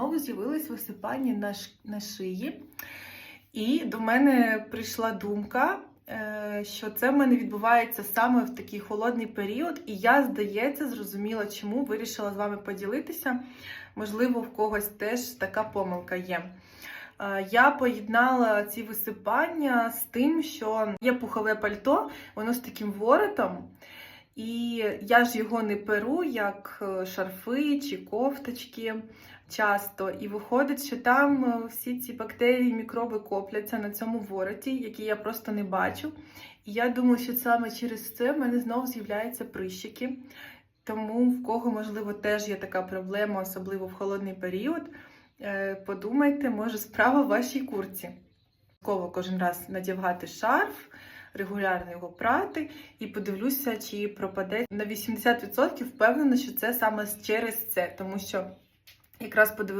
Знову з'явились висипання на, на шиї, і до мене прийшла думка, е, що це в мене відбувається саме в такий холодний період, і я, здається, зрозуміла, чому вирішила з вами поділитися. Можливо, в когось теж така помилка є. Е, Я поєднала ці висипання з тим, що є пухове пальто, воно з таким воротом. Я ж його не перу, як е, шарфи чи кофточки часто. І виходить, що там е, всі ці бактерії, мікроби копляться на цьому вороті, які я просто не бачу. І я думаю, що саме через це в мене знову з'являються прищики. Тому в кого, можливо, теж є така проблема, особливо в холодний період. е, Подумайте, може, справа в вашій курці. Обов'язково кожен раз надягати шарф, регулярно його прати, і подивлюся, чи пропаде на 80% впевнена, що це саме через це, тому що якраз подивилася.